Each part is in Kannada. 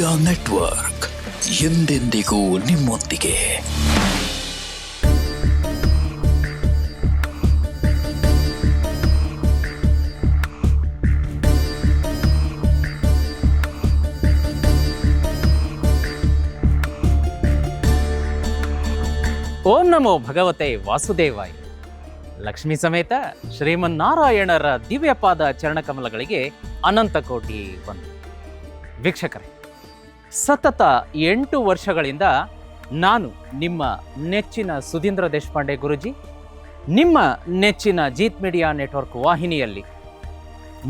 ಮೀಡಿಯಾ ನೆಟ್ವರ್ಕ್ ಎಂದೆಂದಿಗೂ ನಿಮ್ಮೊಂದಿಗೆ. ಓಂ ನಮೋ ಭಗವತೆ ವಾಸುದೇವಾಯ. ಲಕ್ಷ್ಮೀ ಸಮೇತ ಶ್ರೀಮನ್ನಾರಾಯಣರ ದಿವ್ಯಪಾದ ಚರಣಕಮಲಗಳಿಗೆ ಅನಂತ ಕೋಟಿ ಬಂದು ವೀಕ್ಷಕರೇ ಸತತ ಎಂಟು ವರ್ಷಗಳಿಂದ ನಾನು ನಿಮ್ಮ ನೆಚ್ಚಿನ ಸುಧೀಂದ್ರ ದೇಶಪಾಂಡೆ ಗುರುಜಿ, ನಿಮ್ಮ ನೆಚ್ಚಿನ ಜೀತ್ ಮೀಡಿಯಾ ನೆಟ್ವರ್ಕ್ ವಾಹಿನಿಯಲ್ಲಿ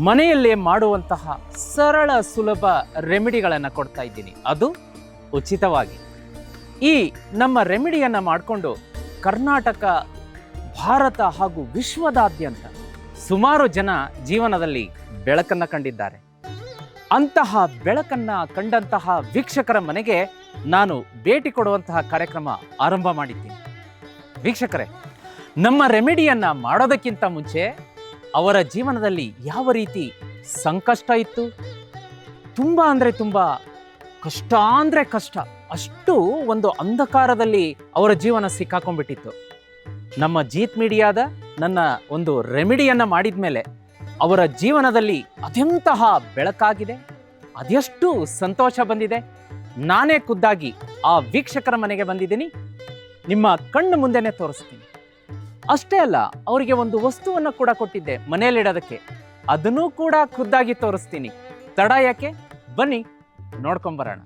ಮನೆಯಲ್ಲೇ ಮಾಡುವಂತಹ ಸರಳ ಸುಲಭ ರೆಮಿಡಿಗಳನ್ನು ಕೊಡ್ತಾ ಇದ್ದೀನಿ. ಅದು ಉಚಿತವಾಗಿ. ಈ ನಮ್ಮ ರೆಮಿಡಿಯನ್ನು ಮಾಡಿಕೊಂಡು ಕರ್ನಾಟಕ, ಭಾರತ ಹಾಗೂ ವಿಶ್ವದಾದ್ಯಂತ ಸುಮಾರು ಜನ ಜೀವನದಲ್ಲಿ ಬೆಳಕನ್ನು ಕಂಡಿದ್ದಾರೆ. ಅಂತಹ ಬೆಳಕನ್ನ ಕಂಡಂತಹ ವೀಕ್ಷಕರ ಮನೆಗೆ ನಾನು ಭೇಟಿ ಕೊಡುವಂತಹ ಕಾರ್ಯಕ್ರಮ ಆರಂಭ ಮಾಡಿದ್ದೀನಿ. ವೀಕ್ಷಕರೇ, ನಮ್ಮ ರೆಮಿಡಿಯನ್ನ ಮಾಡೋದಕ್ಕಿಂತ ಮುಂಚೆ ಅವರ ಜೀವನದಲ್ಲಿ ಯಾವ ರೀತಿ ಸಂಕಷ್ಟ ಇತ್ತು? ತುಂಬ ಅಂದರೆ ತುಂಬ ಕಷ್ಟ ಅಂದರೆ ಕಷ್ಟ, ಅಷ್ಟು ಒಂದು ಅಂಧಕಾರದಲ್ಲಿ ಅವರ ಜೀವನ ಸಿಕ್ಕಾಕೊಂಡ್ಬಿಟ್ಟಿತ್ತು. ನಮ್ಮ ಜೀತ್ ಮೀಡಿಯಾದ ನನ್ನ ಒಂದು ರೆಮಿಡಿಯನ್ನು ಮಾಡಿದ ಮೇಲೆ ಅವರ ಜೀವನದಲ್ಲಿ ಅದೆಂತಹ ಬೆಳಕಾಗಿದೆ. ಅದೆಷ್ಟು ಸಂತೋಷ ಬಂದಿದೆ. ನಾನೇ ಖುದ್ದಾಗಿ ಆ ವೀಕ್ಷಕರ ಮನೆಗೆ ಬಂದಿದ್ದೀನಿ. ನಿಮ್ಮ ಕಣ್ಣು ಮುಂದೆನೆ ತೋರಿಸ್ತೀನಿ. ಅಷ್ಟೇ ಅಲ್ಲ, ಅವರಿಗೆ ಒಂದು ವಸ್ತುವನ್ನು ಕೂಡ ಕೊಟ್ಟಿದ್ದೆ ಮನೆಯಲ್ಲಿಡೋದಕ್ಕೆ. ಅದನ್ನೂ ಕೂಡ ಖುದ್ದಾಗಿ ತೋರಿಸ್ತೀನಿ. ತಡ ಯಾಕೆ? ಬನ್ನಿ, ನೋಡ್ಕೊಂಬರೋಣ.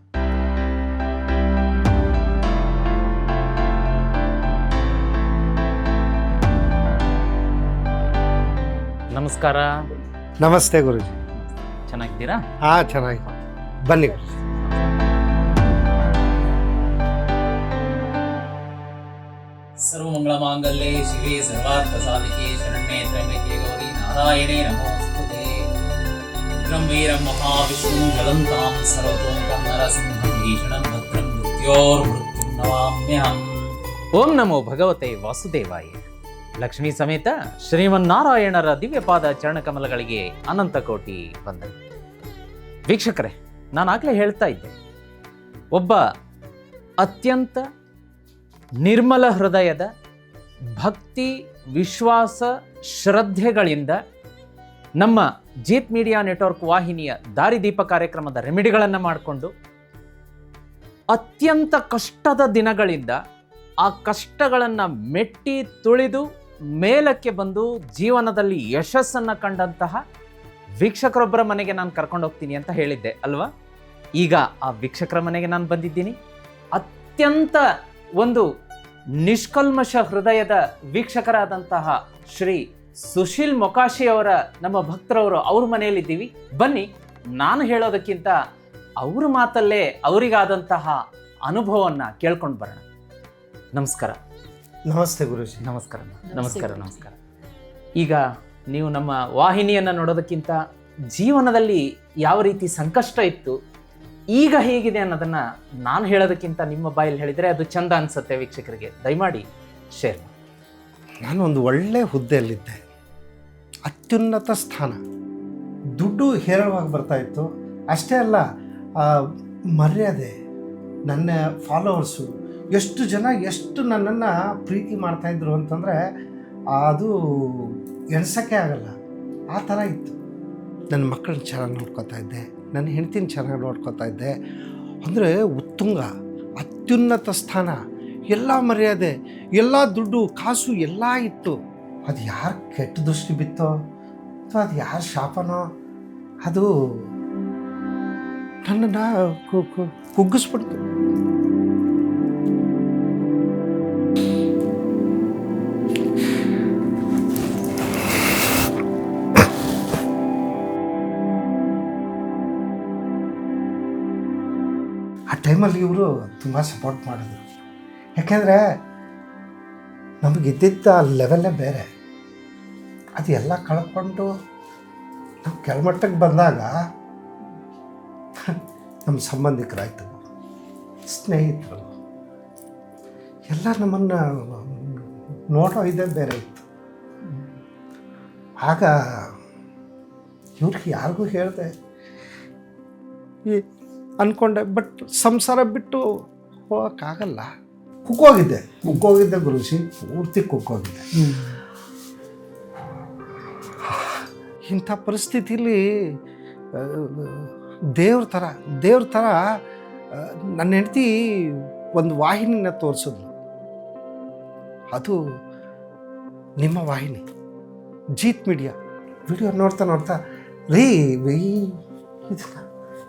ನಮಸ್ಕಾರ ನಮಸ್ತೆ ಗುರುಜಿ ಚೆನ್ನಾಗಿದ್ದೀರಾ ಹಾ ಚೆನ್ನಾಗಿ ಬನ್ನಿ ಗುರುಜಿ ಸರ್ವಮಂಗಳ ಮಾಂಗಲ್ಯೆ ಶಿವೆ ಸರ್ವಾರ್ಥ ಸಾಧಿಕೆ ಶರಣ್ಯೆ ತ್ರೈಂಬಕೆ ಗೌರಿ ನಾರಾಯಣೇ ನಮೋಸ್ತುತೆ ಉಗ್ರಂ ವೀರಂ ಮಹಾವಿಷ್ಣುಂ ಜ್ವಲಂತಾಂ ಸರ್ವತೋಮುಖಂ ನರಸಿಂಹಂ ಭೀಷಣಂ ಭದ್ರಂ ಮೃತ್ಯೋರ್ಮೃತ್ಯುಂ ನಮಾಮ್ಯಹಂ ಓಂ ನಮೋ ಭಗವತೆ ವಾಸುದೇವಾಯ ಲಕ್ಷ್ಮೀ ಸಮೇತ ಶ್ರೀಮನ್ನಾರಾಯಣರ ದಿವ್ಯಪಾದ ಚರಣಕಮಲಗಳಿಗೆ ಅನಂತ ಕೋಟಿ ಬಂದ ವೀಕ್ಷಕರೇ ನಾನಾಗಲೇ ಹೇಳ್ತಾ ಇದ್ದೆ. ಒಬ್ಬ ಅತ್ಯಂತ ನಿರ್ಮಲ ಹೃದಯದ ಭಕ್ತಿ, ವಿಶ್ವಾಸ, ಶ್ರದ್ಧೆಗಳಿಂದ ನಮ್ಮ ಜೀತ್ ಮೀಡಿಯಾ ನೆಟ್ವರ್ಕ್ ವಾಹಿನಿಯ ದಾರಿದೀಪ ಕಾರ್ಯಕ್ರಮದ ರೆಮಿಡಿಗಳನ್ನು ಮಾಡಿಕೊಂಡು ಅತ್ಯಂತ ಕಷ್ಟದ ದಿನಗಳಿಂದ ಆ ಕಷ್ಟಗಳನ್ನು ಮೆಟ್ಟಿ ತುಳಿದು ಮೇಲಕ್ಕೆ ಬಂದು ಜೀವನದಲ್ಲಿ ಯಶಸ್ಸನ್ನು ಕಂಡಂತಹ ವೀಕ್ಷಕರೊಬ್ಬರ ಮನೆಗೆ ನಾನು ಕರ್ಕೊಂಡು ಹೋಗ್ತೀನಿ ಅಂತ ಹೇಳಿದ್ದೆ, ಅಲ್ವಾ? ಈಗ ಆ ವೀಕ್ಷಕರ ಮನೆಗೆ ನಾನು ಬಂದಿದ್ದೀನಿ. ಅತ್ಯಂತ ಒಂದು ನಿಷ್ಕಲ್ಮಶ ಹೃದಯದ ವೀಕ್ಷಕರಾದಂತಹ ಶ್ರೀ ಸುಶೀಲ್ ಮೊಕಾಶಿ ಅವರ ನಮ್ಮ ಭಕ್ತರವರು ಅವ್ರ ಮನೆಯಲ್ಲಿದ್ದೀವಿ. ಬನ್ನಿ, ನಾನು ಹೇಳೋದಕ್ಕಿಂತ ಅವ್ರ ಮಾತಲ್ಲೇ ಅವರಿಗಾದಂತಹ ಅನುಭವವನ್ನು ಕೇಳ್ಕೊಂಡು ಬರೋಣ. ನಮಸ್ಕಾರ. ನಮಸ್ತೆ ಗುರುಜಿ. ನಮಸ್ಕಾರ ನಮಸ್ಕಾರ ನಮಸ್ಕಾರ. ಈಗ ನೀವು ನಮ್ಮ ವಾಹಿನಿಯನ್ನು ನೋಡೋದಕ್ಕಿಂತ ಜೀವನದಲ್ಲಿ ಯಾವ ರೀತಿ ಸಂಕಷ್ಟ ಇತ್ತು ಈಗ ಹೇಗಿದೆ ಅನ್ನೋದನ್ನು ನಾನು ಹೇಳೋದಕ್ಕಿಂತ ನಿಮ್ಮ ಬಾಯಲ್ಲಿ ಹೇಳಿದರೆ ಅದು ಚಂದ ಅನಿಸುತ್ತೆ ವೀಕ್ಷಕರಿಗೆ. ದಯಮಾಡಿ ಶೇರ್ ನಾನು ಒಂದು ಒಳ್ಳೆ ಹುದ್ದೆಯಲ್ಲಿದ್ದೆ. ಅತ್ಯುನ್ನತ ಸ್ಥಾನ. ದುಡ್ಡು ಹೇರಳವಾಗಿ ಬರ್ತಾ ಇತ್ತು. ಅಷ್ಟೇ ಅಲ್ಲ ಆ, ಮರ್ಯಾದೆ ನನ್ನ ಫಾಲೋವರ್ಸು ಎಷ್ಟು ಜನ ಎಷ್ಟು ನನ್ನನ್ನು ಪ್ರೀತಿ ಮಾಡ್ತಾಯಿದ್ರು ಅಂತಂದರೆ ಅದು ಎಣ್ಸೋಕ್ಕೆ ಆಗಲ್ಲ. ಆ ಥರ ಇತ್ತು. ನನ್ನ ಮಕ್ಕಳನ್ನ ಚೆನ್ನಾಗಿ ನೋಡ್ಕೊತಾ ಇದ್ದೆ. ನನ್ನ ಹೆಂಡ್ತಿನ ಚೆನ್ನಾಗಿ ನೋಡ್ಕೊತಾ ಇದ್ದೆ. ಅಂದರೆ ಉತ್ತುಂಗ, ಅತ್ಯುನ್ನತ ಸ್ಥಾನ, ಎಲ್ಲ ಮರ್ಯಾದೆ, ಎಲ್ಲ ದುಡ್ಡು, ಕಾಸು, ಎಲ್ಲ ಇತ್ತು. ಅದು ಯಾರು ಕೆಟ್ಟ ದೃಷ್ಟಿ ಬಿತ್ತೋ? ಅಥವಾ ಅದು ಯಾರ ಶಾಪನೋ? ಅದು ನನ್ನನ್ನು ಕುಗ್ಗಿಸ್ಬಿಡ್ತು. ಆ ಟೈಮಲ್ಲಿ ಇವರು ತುಂಬ ಸಪೋರ್ಟ್ ಮಾಡಿದ್ರು. ಯಾಕೆಂದರೆ ನಮಗಿದ್ದಿದ್ದ ಲೆವೆಲ್ಲೇ ಬೇರೆ. ಅದು ಎಲ್ಲ ಕಳ್ಕೊಂಡು ನಾವು ಕೆಳಮಟ್ಟಕ್ಕೆ ಬಂದಾಗ ನಮ್ಮ ಸಂಬಂಧಿಕರಾಯಿತು, ಸ್ನೇಹಿತರು. ಎಲ್ಲ ನಮ್ಮನ್ನು ನೋಡೋ ಇದೇ ಬೇರೆ ಇತ್ತು. ಆಗ ಇವ್ರಿಗೆ ಯಾರಿಗೂ ಹೇಳಿದೆ ಈ ಅಂದ್ಕೊಂಡೆ ಬಟ್ ಸಂಸಾರ ಬಿಟ್ಟು ಹೋಗೋಕ್ಕಾಗಲ್ಲ. ಕುಕ್ಕೋಗಿದ್ದೆ ಕುಕ್ಕೋಗಿದ್ದೆ ಗುರುಜಿ ಪೂರ್ತಿ ಕುಕ್ಕೋಗಿದ್ದೆ. ಇಂಥ ಪರಿಸ್ಥಿತಿಲಿ ದೇವ್ರ ಥರ ದೇವ್ರ ಥರ ನನ್ನ ಹೆಂಡತಿ ಒಂದು ವಾಹಿನಿನ ತೋರಿಸಿದ್ಲು. ಅದು ನಿಮ್ಮ ವಾಹಿನಿ ಜೀತ್ ಮೀಡಿಯಾ. ವಿಡಿಯೋ ನೋಡ್ತಾ ನೋಡ್ತಾ ರೀ ರೀ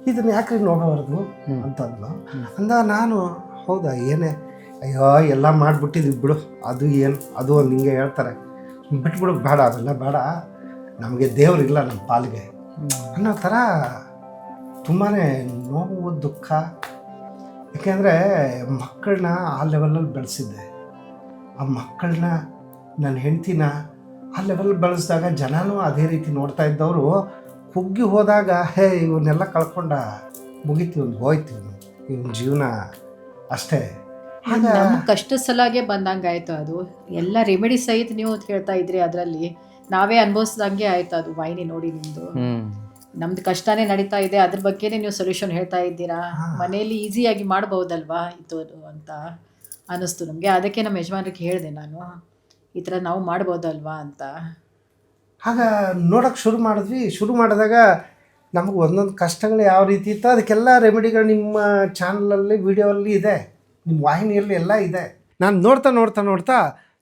ಇದನ್ನ ಯಾಕ್ರಿ ನೋಡಬಾರ್ದು ಅಂತಂದ್ಲು ಅಂದ ನಾನು ಹೌದಾ ಏನೇ? ಅಯ್ಯೋ ಎಲ್ಲ ಮಾಡಿಬಿಟ್ಟಿದ್ವಿ ಬಿಡು. ಅದು ಏನು? ಅದು ಒಂದು ಹಿಂಗೆ ಹೇಳ್ತಾರೆ. ಬಿಟ್ಬಿಡು ಬೇಡ ಅದೆಲ್ಲ ಬೇಡ. ನಮಗೆ ದೇವರಿಲ್ಲ ನಮ್ಮ ಪಾಲಿಗೆ. ಅನ್ನೋ ಥರ ತುಂಬಾ ನೋವು ದುಃಖ. ಯಾಕೆಂದರೆ ಮಕ್ಕಳನ್ನ ಆ ಲೆವೆಲಲ್ಲಿ ಬೆಳೆಸಿದ್ದೆ. ಆ ಮಕ್ಕಳನ್ನ ನನ್ನ ಹೆಂಡ್ತಿನ ಆ ಲೆವೆಲ್ ಬೆಳೆಸಿದಾಗ ಜನನೂ ಅದೇ ರೀತಿ ನೋಡ್ತಾ ಇದ್ದವರು ಕುಗ್ಗಿ ಹೋದಾಗ ಹೇ ಇವನ್ನೆಲ್ಲ ಕಳ್ಕೊಂಡ ಮುಗೀತು ಒಂದು ಹೋಯ್ತು ಇವನು. ಇವನ ಜೀವನ ಅಷ್ಟೇ. ನಮ್ಮ ಕಷ್ಟ ಸಲಾಗೆ ಬಂದಂಗಾಯ್ತು ಅದು. ಎಲ್ಲ ರೆಮಿಡಿ ಸಹಿತ ನೀವು ಹೇಳ್ತಾ ಇದ್ರಿ ಅದರಲ್ಲಿ. ನಾವೇ ಅನುಭವಿಸ್ದಂಗೆ ಆಯ್ತು ಅದು ವಾಹಿನಿ ನೋಡಿ ನಿಮ್ದು. ನಮ್ದು ಕಷ್ಟನೇ ನಡೀತಾ ಇದೆ. ಅದ್ರ ಬಗ್ಗೆನೇ ನೀವು ಸೊಲ್ಯೂಷನ್ ಹೇಳ್ತಾ ಇದ್ದೀರಾ. ಮನೆಯಲ್ಲಿ ಈಸಿಯಾಗಿ ಮಾಡಬಹುದಲ್ವಾ ಇದು ಅಂತ ಅನ್ನಿಸ್ತು ನಮಗೆ. ಅದಕ್ಕೆ ನಮ್ಮ ಯಜಮಾನ್ರಿಗೆ ಹೇಳಿದೆ ನಾನು. ಈ ಥರ ನಾವು ಮಾಡ್ಬೋದಲ್ವಾ ಅಂತ. ಆಗ ನೋಡೋಕೆ ಶುರು ಮಾಡಿದ್ವಿ. ಶುರು ಮಾಡಿದಾಗ ನಮಗೆ ಒಂದೊಂದು ಕಷ್ಟಗಳು ಯಾವ ರೀತಿ ಇತ್ತು ಅದಕ್ಕೆಲ್ಲ ರೆಮಿಡಿಗಳು ನಿಮ್ಮ ಚಾನಲಲ್ಲಿ ವಿಡಿಯೋಲ್ಲಿ ಇದೆ. ನಿಮ್ಮ ವಾಹಿನಿಯಲ್ಲಿ ಎಲ್ಲ ಇದೆ. ನಾನು ನೋಡ್ತಾ ನೋಡ್ತಾ ನೋಡ್ತಾ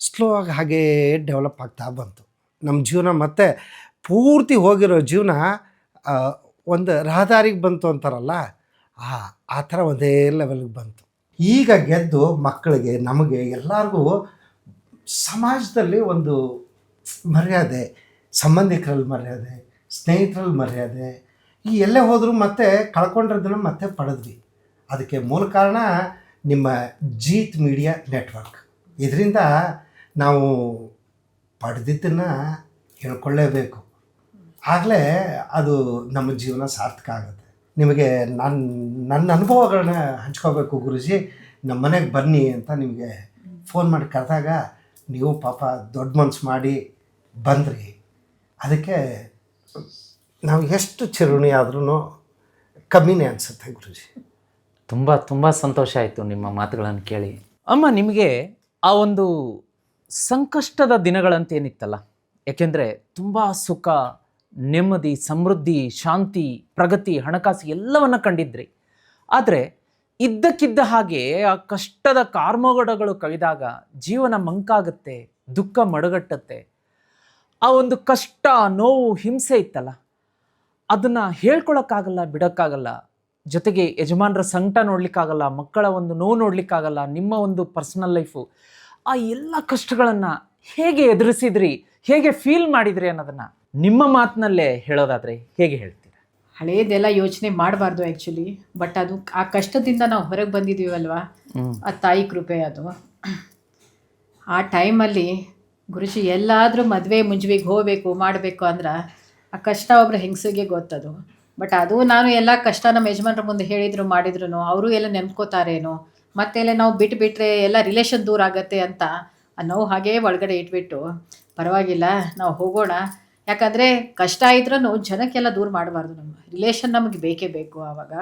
ಸ್ಲೋ ಆಗಿ ಹಾಗೇ ಡೆವಲಪ್ ಆಗ್ತಾ ಬಂತು. ನಮ್ಮ ಜೀವನ ಮತ್ತೆ ಪೂರ್ತಿ ಹೋಗಿರೋ ಜೀವನ ಒಂದು ರಹದಾರಿಗೆ ಬಂತು ಅಂತಾರಲ್ಲ, ಆ ಆ ಥರ ಒಂದೇ ಲೆವೆಲ್ಗೆ ಬಂತು. ಈಗ ಗೆದ್ದು ಮಕ್ಕಳಿಗೆ, ನಮಗೆ ಎಲ್ಲರಿಗೂ ಸಮಾಜದಲ್ಲಿ ಒಂದು ಮರ್ಯಾದೆ ಸಂಬಂಧಿಕರಲ್ಲಿ ಮರ್ಯಾದೆ ಸ್ನೇಹಿತರಲ್ಲಿ ಮರ್ಯಾದೆ ಈ ಎಲ್ಲೇ ಹೋದರೂ ಮತ್ತೆ ಕಳ್ಕೊಂಡಿರೋದನ್ನು ಮತ್ತೆ ಪಡೆದ್ವಿ. ಅದಕ್ಕೆ ಮೂಲ ಕಾರಣ ನಿಮ್ಮ ಜೀತ್ ಮೀಡಿಯಾ ನೆಟ್ವರ್ಕ್. ಇದರಿಂದ ನಾವು ಪಡೆದಿದ್ದನ್ನು ಹೇಳ್ಕೊಳ್ಳೇಬೇಕು. ಆಗಲೇ ಅದು ನಮ್ಮ ಜೀವನ ಸಾರ್ಥಕ ಆಗುತ್ತೆ. ನಿಮಗೆ ನನ್ನ ನನ್ನ ಅನುಭವಗಳನ್ನ ಹಂಚ್ಕೋಬೇಕು ಗುರುಜಿ. ನಮ್ಮ ಮನೆಗೆ ಬನ್ನಿ ಅಂತ ನಿಮಗೆ ಫೋನ್ ಮಾಡಿ ಕರೆದಾಗ ನೀವು ಪಾಪ ದೊಡ್ಡ ಮನಸ್ಸು ಮಾಡಿ ಬಂದ್ರಿ. ಅದಕ್ಕೆ ನಾವು ಎಷ್ಟು ಚಿರುಣಿ ಆದ್ರೂ ಕಮ್ಮಿನೇ ಅನಿಸುತ್ತೆ ಗುರುಜಿ. ತುಂಬ ತುಂಬ ಸಂತೋಷ ಆಯಿತು ನಿಮ್ಮ ಮಾತುಗಳನ್ನು ಕೇಳಿ. ಅಮ್ಮ, ನಿಮಗೆ ಆ ಒಂದು ಸಂಕಷ್ಟದ ದಿನಗಳಂತೇನಿತ್ತಲ್ಲ ಯಾಕೆಂದರೆ ತುಂಬ ಸುಖ, ನೆಮ್ಮದಿ, ಸಮೃದ್ಧಿ, ಶಾಂತಿ, ಪ್ರಗತಿ, ಹಣಕಾಸು ಎಲ್ಲವನ್ನ ಕಂಡಿದ್ರಿ. ಆದರೆ ಇದ್ದಕ್ಕಿದ್ದ ಹಾಗೆ ಆ ಕಷ್ಟದ ಕಾರ್ಮೋಗಡಗಳು ಕವಿದಾಗ ಜೀವನ ಮಂಕಾಗುತ್ತೆ, ದುಃಖ ಮಡಗಟ್ಟತ್ತೆ ಆ ಒಂದು ಕಷ್ಟ ನೋವು ಹಿಂಸೆ ಇತ್ತಲ್ಲ ಅದನ್ನು ಹೇಳ್ಕೊಳಕ್ಕಾಗಲ್ಲ ಬಿಡೋಕ್ಕಾಗಲ್ಲ ಜೊತೆಗೆ ಯಜಮಾನರ ಸಂಕಟ ನೋಡ್ಲಿಕ್ಕಾಗಲ್ಲ ಮಕ್ಕಳ ಒಂದು ನೋವು ನೋಡ್ಲಿಕ್ಕಾಗಲ್ಲ ನಿಮ್ಮ ಒಂದು ಪರ್ಸನಲ್ ಲೈಫು ಆ ಎಲ್ಲ ಕಷ್ಟಗಳನ್ನು ಹೇಗೆ ಎದುರಿಸಿದ್ರಿ ಹೇಗೆ ಫೀಲ್ ಮಾಡಿದ್ರಿ ಅನ್ನೋದನ್ನು ನಿಮ್ಮ ಮಾತಿನಲ್ಲೇ ಹೇಳೋದಾದರೆ ಹೇಗೆ ಹೇಳ್ತೀರಾ? ಹಳೇದೆಲ್ಲ ಯೋಚನೆ ಮಾಡಬಾರ್ದು ಆ್ಯಕ್ಚುಲಿ ಬಟ್ ಅದು ಆ ಕಷ್ಟದಿಂದ ನಾವು ಹೊರಗೆ ಬಂದಿದ್ದೀವಲ್ವಾ ಆ ತಾಯಿ ಕೃಪೆ ಅದು. ಆ ಟೈಮಲ್ಲಿ ಗುರುಜಿ, ಎಲ್ಲಾದರೂ ಮದುವೆ ಮುಂಜುವಿಗೆ ಹೋಗಬೇಕು, ಮಾಡಬೇಕು ಅಂದ್ರೆ ಆ ಕಷ್ಟ ಒಬ್ಬರು ಹೆಂಗಸಿಗೆ ಗೊತ್ತದು. ಬಟ್ ಅದು ನಾನು ಎಲ್ಲ ಕಷ್ಟ ನಮ್ಮ ಯಜಮಾನ್ರ ಮುಂದೆ ಹೇಳಿದ್ರು ಮಾಡಿದ್ರು ಅವರು ಎಲ್ಲ ನೆನ್ಕೊತಾರೇನೋ ಮತ್ತೆ ಎಲ್ಲ ನಾವು ಬಿಟ್ಟು ಬಿಟ್ಟರೆ ಎಲ್ಲ ರಿಲೇಷನ್ ದೂರ ಆಗತ್ತೆ ಅಂತ ಆ ನೋವು ಹಾಗೇ ಒಳಗಡೆ ಇಟ್ಬಿಟ್ಟು, ಪರವಾಗಿಲ್ಲ, ನಾವು ಹೋಗೋಣ. ಯಾಕಂದರೆ ಕಷ್ಟ ಇದ್ರೂ ಜನಕ್ಕೆಲ್ಲ ದೂರ ಮಾಡಬಾರ್ದು ನಮ್ಮ ರಿಲೇಷನ್ ನಮಗೆ ಬೇಕೇ ಬೇಕು ಆವಾಗ.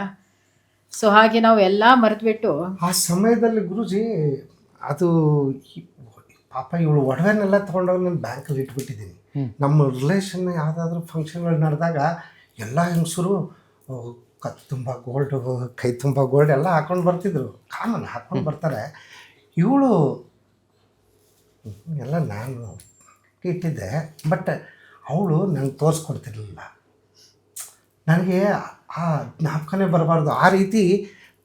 ಸೊ ಹಾಗೆ ನಾವು ಎಲ್ಲ ಮರೆತುಬಿಟ್ಟು ಆ ಸಮಯದಲ್ಲಿ ಗುರುಜಿ, ಅದು ಪಾಪ ಇವಳು ಒಡವೆನೆಲ್ಲ ತೊಗೊಂಡೋಗಿ ನಾನು ಬ್ಯಾಂಕಲ್ಲಿ ಇಟ್ಬಿಟ್ಟಿದ್ದೀನಿ. ನಮ್ಮ ರಿಲೇಷನ್ ಯಾವುದಾದ್ರೂ ಫಂಕ್ಷನ್ಗಳು ನಡೆದಾಗ ಎಲ್ಲ ಹೆಂಗಸರು ಕತ್ತು ತುಂಬ ಗೋಲ್ಡು ಕೈ ತುಂಬ ಗೋಲ್ಡ್ ಎಲ್ಲ ಹಾಕೊಂಡು ಬರ್ತಿದ್ರು. ಕಾಮನ್ ಹಾಕೊಂಡು ಬರ್ತಾರೆ. ಇವಳು ಎಲ್ಲ ನಾನು ಇಟ್ಟಿದ್ದೆ ಬಟ್ ಅವಳು ನಂಗೆ ತೋರಿಸ್ಕೊಡ್ತಿರ್ಲಿಲ್ಲ. ನನಗೆ ಆ ಜ್ಞಾಪಕನೇ ಬರಬಾರ್ದು. ಆ ರೀತಿ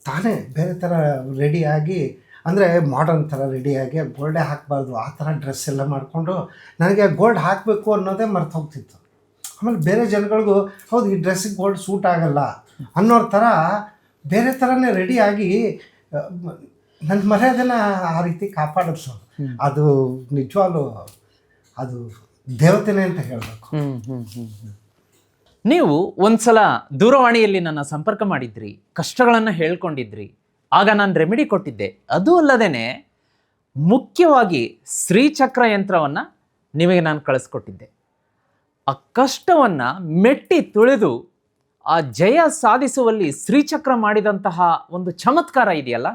ತಾನೇ ಬೇರೆ ಥರ ರೆಡಿಯಾಗಿ ಅಂದರೆ ಮಾಡರ್ನ್ ಥರ ರೆಡಿಯಾಗಿ ಗೋಲ್ಡೇ ಹಾಕಬಾರ್ದು ಆ ಥರ ಡ್ರೆಸ್ ಎಲ್ಲ ಮಾಡಿಕೊಂಡು ನನಗೆ ಗೋಲ್ಡ್ ಹಾಕಬೇಕು ಅನ್ನೋದೇ ಮರ್ತು ಹೋಗ್ತಿತ್ತು. ಆಮೇಲೆ ಬೇರೆ ಜನಗಳಿಗೂ ಹೌದು ಈ ಡ್ರೆಸ್ಸಿಗೆ ಗೋಲ್ಡ್ ಸೂಟ್ ಆಗಲ್ಲ ಅನ್ನೋರ ಥರ ಬೇರೆ ಥರನೇ ರೆಡಿಯಾಗಿ ನನ್ನ ಮರ್ಯಾದೆನ ಆ ರೀತಿ ಕಾಪಾಡಿಸು ಅದು ನಿಜವಾಗ್ಲೂ ಅದು ದೇವತೆನೇ ಅಂತ ಹೇಳಬೇಕು. ನೀವು ಒಂದ್ಸಲ ದೂರವಾಣಿಯಲ್ಲಿ ನನ್ನ ಸಂಪರ್ಕ ಮಾಡಿದ್ರಿ ಕಷ್ಟಗಳನ್ನು ಹೇಳ್ಕೊಂಡಿದ್ರಿ ಆಗ ನಾನು ರೆಮಿಡಿ ಕೊಟ್ಟಿದ್ದೆ. ಅದು ಅಲ್ಲದೇನೆ ಮುಖ್ಯವಾಗಿ ಶ್ರೀಚಕ್ರ ಯಂತ್ರವನ್ನು ನಿಮಗೆ ನಾನು ಕಳಿಸ್ಕೊಟ್ಟಿದ್ದೆ. ಆ ಕಷ್ಟವನ್ನು ಮೆಟ್ಟಿ ತುಳಿದು ಆ ಜಯ ಸಾಧಿಸುವಲ್ಲಿ ಶ್ರೀಚಕ್ರ ಮಾಡಿದಂತಹ ಒಂದು ಚಮತ್ಕಾರ ಇದೆಯಲ್ಲ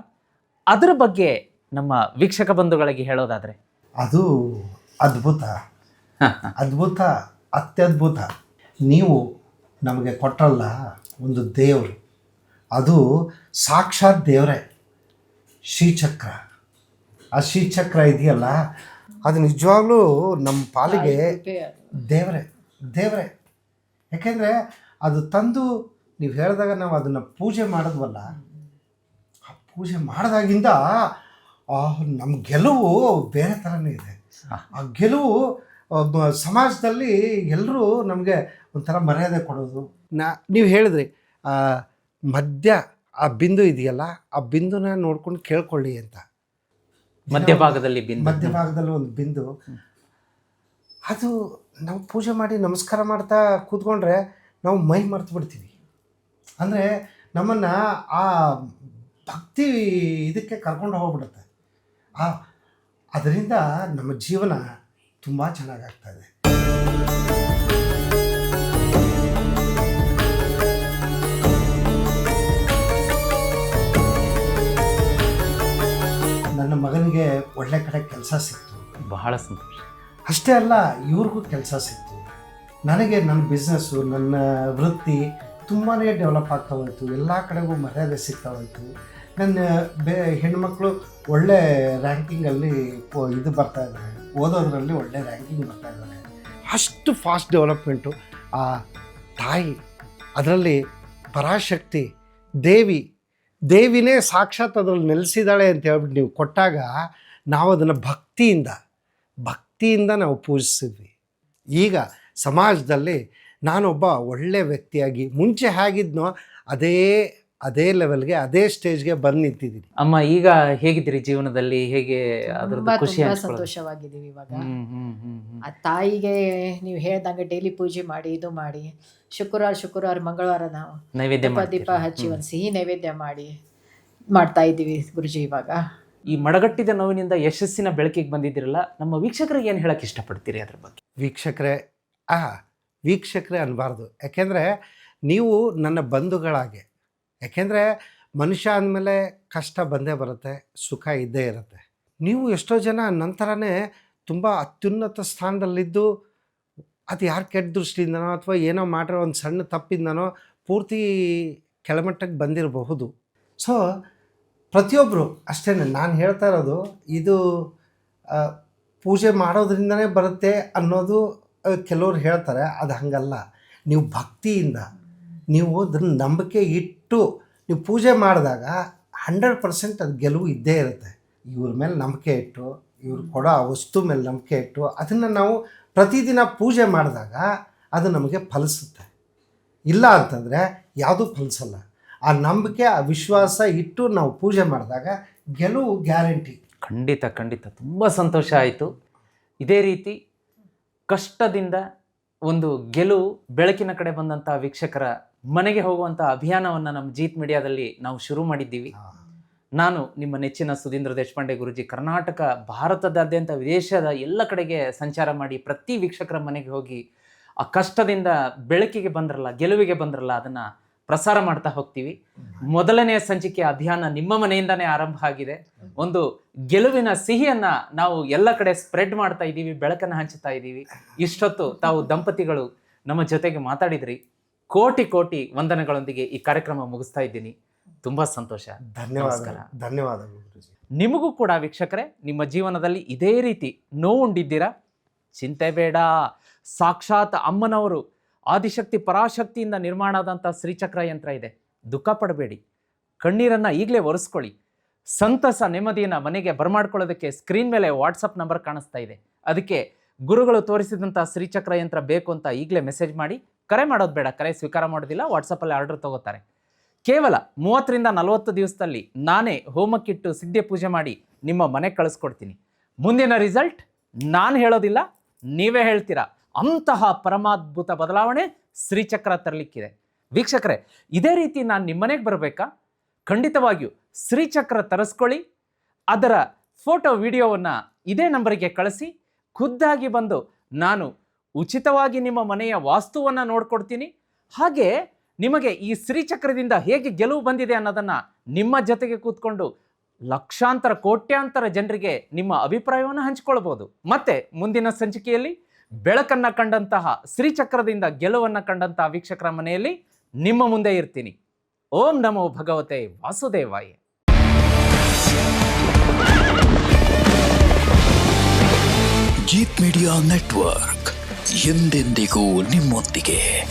ಅದರ ಬಗ್ಗೆ ನಮ್ಮ ವೀಕ್ಷಕ ಬಂಧುಗಳಿಗೆ ಹೇಳೋದಾದರೆ. ಅದು ಅದ್ಭುತ. ಅದ್ಭುತ ಅತ್ಯದ್ಭುತ. ನೀವು ನಮಗೆ ಕೊಟ್ಟಲ್ಲ ಒಂದು ದೇವರು. ಅದು ಸಾಕ್ಷಾತ್ ದೇವರೇ. ಶ್ರೀಚಕ್ರ. ಆ ಶ್ರೀಚಕ್ರ ಇದೆಯಲ್ಲ ಅದು ನಿಜವಾಗ್ಲೂ ನಮ್ಮ ಪಾಲಿಗೆ ದೇವರೇ ದೇವರೇ. ಯಾಕೆಂದರೆ ಅದು ತಂದು ನೀವು ಹೇಳಿದಾಗ ನಾವು ಅದನ್ನು ಪೂಜೆ ಮಾಡಿದ್ವಲ್ಲ ಆ ಪೂಜೆ ಮಾಡಿದಾಗಿಂದ ಆ ನಮ್ಮ ಗೆಲುವು ಬೇರೆ ಥರನೇ ಇದೆ. ಆ ಗೆಲುವು ಒಬ್ಬ ಸಮಾಜದಲ್ಲಿ ಎಲ್ಲರೂ ನಮಗೆ ಒಂಥರ ಮರ್ಯಾದೆ ಕೊಡೋದು. ನಾ ನೀವು ಹೇಳಿದ್ರಿ ಆ ಮಧ್ಯ ಆ ಬಿಂದು ಇದೆಯಲ್ಲ ಆ ಬಿಂದುನ ನೋಡ್ಕೊಂಡು ಕೇಳ್ಕೊಳ್ಳಿ ಅಂತ. ಮಧ್ಯಭಾಗದಲ್ಲಿ ಬಿಂದು. ಮಧ್ಯಭಾಗದಲ್ಲಿ ಒಂದು ಬಿಂದು. ಅದು ನಾವು ಪೂಜೆ ಮಾಡಿ ನಮಸ್ಕಾರ ಮಾಡ್ತಾ ಕೂತ್ಕೊಂಡ್ರೆ ನಾವು ಮೈ ಮರ್ತು ಬಿಡ್ತೀವಿ. ಅಂದರೆ ನಮ್ಮನ್ನು ಆ ಭಕ್ತಿ ಇದಕ್ಕೆ ಕರ್ಕೊಂಡು ಹೋಗ್ಬಿಡುತ್ತೆ. ಆ ಅದರಿಂದ ನಮ್ಮ ಜೀವನ ತುಂಬ ಚೆನ್ನಾಗಾಗ್ತಾ ನನ್ನ ಮಗನಿಗೆ ಒಳ್ಳೆ ಕಡೆ ಕೆಲಸ ಸಿಕ್ತು. ಬಹಳ ಸಂತೋಷ. ಅಷ್ಟೇ ಅಲ್ಲ ಇವ್ರಿಗೂ ಕೆಲಸ ಸಿಕ್ತು. ನನಗೆ ನನ್ನ ಬಿಸ್ನೆಸ್ಸು ನನ್ನ ವೃತ್ತಿ ತುಂಬಾ ಡೆವಲಪ್ ಆಗ್ತಾ ಹೋಯಿತು. ಎಲ್ಲ ಕಡೆಗೂ ಮರ್ಯಾದೆ ಸಿಗ್ತಾ ಹೋಯಿತು. ನನ್ನ ಬೇ ಹೆಣ್ಮಕ್ಳು ಒಳ್ಳೆ ರ್ಯಾಂಕಿಂಗಲ್ಲಿ ಇದು ಬರ್ತಾ ಇದ್ದಾರೆ ಓದೋದ್ರಲ್ಲಿ ಒಳ್ಳೆ ರ್ಯಾಂಕಿಂಗ್ ಬರ್ತಾ ಇದ್ದಾರೆ ಅಷ್ಟು ಫಾಸ್ಟ್ ಡೆವಲಪ್ಮೆಂಟು ಆ ತಾಯಿ ಅದರಲ್ಲಿ ಪರಾಶಕ್ತಿ ದೇವಿ ದೇವಿನೇ ಸಾಕ್ಷಾತ್ ಅದರಲ್ಲಿ ನೆಲೆಸಿದ್ದಾಳೆ ಅಂತ ಹೇಳ್ಬಿಟ್ಟು ನೀವು ಕೊಟ್ಟಾಗ ನಾವು ಅದನ್ನು ಭಕ್ತಿಯಿಂದ ಭಕ್ತಿಯಿಂದ ನಾವು ಪೂಜಿಸಿದ್ವಿ. ಈಗ ಸಮಾಜದಲ್ಲಿ ನಾನೊಬ್ಬ ಒಳ್ಳೆಯ ವ್ಯಕ್ತಿಯಾಗಿ, ಮುಂಚೆ ಹೇಗಿದ್ನೋ ಅದೇ ಅದೇ ಲೆವೆಲ್ಗೆ ಅದೇ ಸ್ಟೇಜ್ಗೆ ಬಂದು ನಿಂತಿದ್ದೀನಿ ಅಮ್ಮ ಈಗ ಹೇಗಿದ್ದೀರಿ ಜೀವನದಲ್ಲಿ ಹೇಗೆ ಅದ್ರದ್ದು ತುಂಬಾ ಖುಷಿ ತುಂಬಾ? ಸಂತೋಷವಾಗಿದ್ದೀವಿ ಇವಾಗ ಹ್ಮ್ ಹ್ಮ್ ಹ್ಮ್ ಹ್ಮ್. ಆ ತಾಯಿಗೆ ನೀವು ಹೇಳ್ದಂಗೆ ಡೈಲಿ ಪೂಜೆ ಮಾಡಿ ಇದು ಮಾಡಿ ಶುಕ್ರವಾರ ಶುಕ್ರವಾರ ಮಂಗಳವಾರ ನಾವು ನೈವೇದ್ಯ ದೀಪ ದೀಪ ಮಾಡ್ತೀರಾ? ಹಚ್ಚಿ. ಒಂದು ಸಿಹಿ ನೈವೇದ್ಯ ಮಾಡಿ ಮಾಡ್ತಾ ಇದ್ದೀವಿ ಗುರುಜಿ ಇವಾಗ ಈ ಮಡಗಟ್ಟಿದ ನೋವಿನಿಂದ ಯಶಸ್ಸಿನ ಬೆಳಕಿಗೆ ಬಂದಿದ್ದಿರಲ್ಲ ನಮ್ಮ ವೀಕ್ಷಕರಿಗೆ ಏನು ಹೇಳಕ್ ಇಷ್ಟಪಡ್ತೀರಿ ಅದ್ರ ಬಗ್ಗೆ ವೀಕ್ಷಕರೇ ಆ ವೀಕ್ಷಕರೇ ಅನ್ನಬಾರ್ದು ಯಾಕೆಂದರೆ ನೀವು ನನ್ನ ಬಂಧುಗಳಾಗೆ ಯಾಕೆಂದರೆ ಮನುಷ್ಯ ಅಂದಮೇಲೆ ಕಷ್ಟ ಬಂದೇ ಬರುತ್ತೆ, ಸುಖ ಇದ್ದೇ ಇರುತ್ತೆ. ನೀವು ಎಷ್ಟೋ ಜನ ನಂತರನೇ ತುಂಬ ಅತ್ಯುನ್ನತ ಸ್ಥಾನದಲ್ಲಿದ್ದು, ಅದು ಯಾರು ಕೆಟ್ಟ ದೃಷ್ಟಿಯಿಂದನೋ ಅಥವಾ ಏನೋ ಮಾಡಿರೋ ಒಂದು ಸಣ್ಣ ತಪ್ಪಿಂದನೋ ಪೂರ್ತಿ ಕೆಳಮಟ್ಟಕ್ಕೆ ಬಂದಿರಬಹುದು. ಸೊ ಪ್ರತಿಯೊಬ್ಬರು ಅಷ್ಟೇ ನಾನು ಹೇಳ್ತಾ ಇರೋದು, ಇದು ಪೂಜೆ ಮಾಡೋದ್ರಿಂದನೇ ಬರುತ್ತೆ ಅನ್ನೋದು ಕೆಲವ್ರು ಹೇಳ್ತಾರೆ, ಅದು ಹಾಗಲ್ಲ. ನೀವು ಭಕ್ತಿಯಿಂದ, ನೀವು ಅದನ್ನು ನಂಬಿಕೆ ಇಟ್ಟು ನೀವು ಪೂಜೆ ಮಾಡಿದಾಗ ಹಂಡ್ರೆಡ್ ಪರ್ಸೆಂಟ್ ಅದು ಗೆಲುವು ಇದ್ದೇ ಇರುತ್ತೆ. ಇವ್ರ ಮೇಲೆ ನಂಬಿಕೆ ಇಟ್ಟು, ಇವ್ರು ಕೊಡೋ ಆ ವಸ್ತು ಮೇಲೆ ನಂಬಿಕೆ ಇಟ್ಟು ಅದನ್ನು ನಾವು ಪ್ರತಿದಿನ ಪೂಜೆ ಮಾಡಿದಾಗ ಅದು ನಮಗೆ ಫಲಿಸುತ್ತೆ. ಇಲ್ಲ ಅಂತಂದರೆ ಯಾವುದೂ ಫಲಿಸಲ್ಲ. ಆ ನಂಬಿಕೆ, ಆ ವಿಶ್ವಾಸ ಇಟ್ಟು ನಾವು ಪೂಜೆ ಮಾಡಿದಾಗ ಗೆಲುವು ಗ್ಯಾರಂಟಿ. ಖಂಡಿತ ಖಂಡಿತ. ತುಂಬ ಸಂತೋಷ ಆಯಿತು. ಇದೇ ರೀತಿ ಕಷ್ಟದಿಂದ ಒಂದು ಗೆಲುವು ಬೆಳಕಿನ ಕಡೆ ಬಂದಂಥ ವೀಕ್ಷಕರ ಮನೆಗೆ ಹೋಗುವಂಥ ಅಭಿಯಾನವನ್ನು ನಮ್ಮ ಜೀತ್ ಮೀಡಿಯಾದಲ್ಲಿ ನಾವು ಶುರು ಮಾಡಿದ್ದೀವಿ. ನಾನು ನಿಮ್ಮ ನೆಚ್ಚಿನ ಸುಧೀಂದ್ರ ದೇಶಪಾಂಡೆ ಗುರುಜಿ ಕರ್ನಾಟಕ ಭಾರತದಾದ್ಯಂತ ವಿದೇಶದ ಎಲ್ಲ ಕಡೆಗೆ ಸಂಚಾರ ಮಾಡಿ ಪ್ರತಿ ವೀಕ್ಷಕರ ಮನೆಗೆ ಹೋಗಿ ಆ ಕಷ್ಟದಿಂದ ಬೆಳಕಿಗೆ ಬಂದ್ರಲ್ಲ ಗೆಲುವಿಗೆ ಬಂದ್ರಲ್ಲ ಅದನ್ನು ಪ್ರಸಾರ ಮಾಡ್ತಾ ಹೋಗ್ತೀವಿ. ಮೊದಲನೆಯ ಸಂಚಿಕೆ ಅಭಿಯಾನ ನಿಮ್ಮ ಮನೆಯಿಂದನೇ ಆರಂಭ ಆಗಿದೆ. ಒಂದು ಗೆಲುವಿನ ಸಿಹಿಯನ್ನ ನಾವು ಎಲ್ಲ ಕಡೆ ಸ್ಪ್ರೆಡ್ ಮಾಡ್ತಾ ಇದ್ದೀವಿ ಬೆಳಕನ್ನು ಹಂಚುತ್ತಾ ಇದ್ದೀವಿ ಇಷ್ಟೊತ್ತು ತಾವು ದಂಪತಿಗಳು ನಮ್ಮ ಜೊತೆಗೆ ಮಾತಾಡಿದ್ರಿ. ಕೋಟಿ ಕೋಟಿ ವಂದನೆಗಳೊಂದಿಗೆ ಈ ಕಾರ್ಯಕ್ರಮ ಮುಗಿಸ್ತಾ ಇದ್ದೀನಿ. ತುಂಬಾ ಸಂತೋಷ. ಧನ್ಯವಾದ ಧನ್ಯವಾದಗಳು ನಿಮಗೂ ಕೂಡ ವೀಕ್ಷಕರೇ ನಿಮ್ಮ ಜೀವನದಲ್ಲಿ ಇದೇ ರೀತಿ ನೋವುಂಡಿದ್ದೀರಾ? ಚಿಂತೆ ಬೇಡ. ಸಾಕ್ಷಾತ್ ಅಮ್ಮನವರು ಆದಿಶಕ್ತಿ ಪರಾಶಕ್ತಿಯಿಂದ ನಿರ್ಮಾಣ ಆದಂಥ ಶ್ರೀಚಕ್ರ ಯಂತ್ರ ಇದೆ. ದುಃಖ ಪಡಬೇಡಿ. ಕಣ್ಣೀರನ್ನು ಈಗಲೇ ಒರೆಸ್ಕೊಳ್ಳಿ. ಸಂತಸ ನೆಮ್ಮದಿಯನ್ನು ಮನೆಗೆ ಬರಮಾಡ್ಕೊಳ್ಳೋದಕ್ಕೆ ಸ್ಕ್ರೀನ್ ಮೇಲೆ ವಾಟ್ಸಪ್ ನಂಬರ್ ಕಾಣಿಸ್ತಾ ಇದೆ. ಅದಕ್ಕೆ ಗುರುಗಳು ತೋರಿಸಿದಂಥ ಶ್ರೀಚಕ್ರ ಯಂತ್ರ ಬೇಕು ಅಂತ ಈಗಲೇ ಮೆಸೇಜ್ ಮಾಡಿ. ಕರೆ ಮಾಡೋದು ಬೇಡ, ಕರೆ ಸ್ವೀಕಾರ ಮಾಡೋದಿಲ್ಲ ವಾಟ್ಸಪ್ಪಲ್ಲಿ ಆರ್ಡರ್ ತಗೋತಾರೆ. ಕೇವಲ ಮೂವತ್ತರಿಂದ ನಲವತ್ತು ದಿವಸದಲ್ಲಿ ನಾನೇ ಹೋಮಕ್ಕಿಟ್ಟು ಸಿದ್ಧೆ ಪೂಜೆ ಮಾಡಿ ನಿಮ್ಮ ಮನೆಗೆ ಕಳಿಸ್ಕೊಡ್ತೀನಿ. ಮುಂದಿನ ರಿಸಲ್ಟ್ ನಾನು ಹೇಳೋದಿಲ್ಲ, ನೀವೇ ಹೇಳ್ತೀರಾ. ಅಂತಹ ಪರಮಾದ್ಭುತ ಬದಲಾವಣೆ ಶ್ರೀಚಕ್ರ ತರಲಿಕ್ಕಿದೆ. ವೀಕ್ಷಕರೇ, ಇದೇ ರೀತಿ ನಾನು ನಿಮ್ಮನೆಗೆ ಬರಬೇಕಾ? ಖಂಡಿತವಾಗಿಯೂ ಶ್ರೀಚಕ್ರ ತರಿಸ್ಕೊಳ್ಳಿ, ಅದರ ಫೋಟೋ, ವಿಡಿಯೋವನ್ನು ಇದೇ ನಂಬರಿಗೆ ಕಳಿಸಿ, ಖುದ್ದಾಗಿ ಬಂದು ನಾನು ಉಚಿತವಾಗಿ ನಿಮ್ಮ ಮನೆಯ ವಾಸ್ತುವನ್ನು ನೋಡ್ಕೊಡ್ತೀನಿ. ಹಾಗೆ ನಿಮಗೆ ಈ ಶ್ರೀಚಕ್ರದಿಂದ ಹೇಗೆ ಗೆಲುವು ಬಂದಿದೆ ಅನ್ನೋದನ್ನ ನಿಮ್ಮ ಜೊತೆಗೆ ಕೂತ್ಕೊಂಡು ಲಕ್ಷಾಂತರ, ಕೋಟ್ಯಾಂತರ ಜನರಿಗೆ ನಿಮ್ಮ ಅಭಿಪ್ರಾಯವನ್ನು ಹಂಚಿಕೊಳ್ಬೋದು. ಮತ್ತೆ ಮುಂದಿನ ಸಂಚಿಕೆಯಲ್ಲಿ ಬೆಳಕನ್ನ ಕಂಡಂತಹ ಶ್ರೀಚಕ್ರದಿಂದ ಗೆಲುವನ್ನ ಕಂಡಂತಹ ವೀಕ್ಷಕರ ಮನೆಯಲ್ಲಿ ನಿಮ್ಮ ಮುಂದೆ ಇರ್ತೀನಿ. ಓಂ ನಮೋ ಭಗವತೆ ವಾಸುದೇವಾಯ. Jeet media network. ಎಂದೆಂದಿಗೂ ನಿಮ್ಮೊಂದಿಗೆ.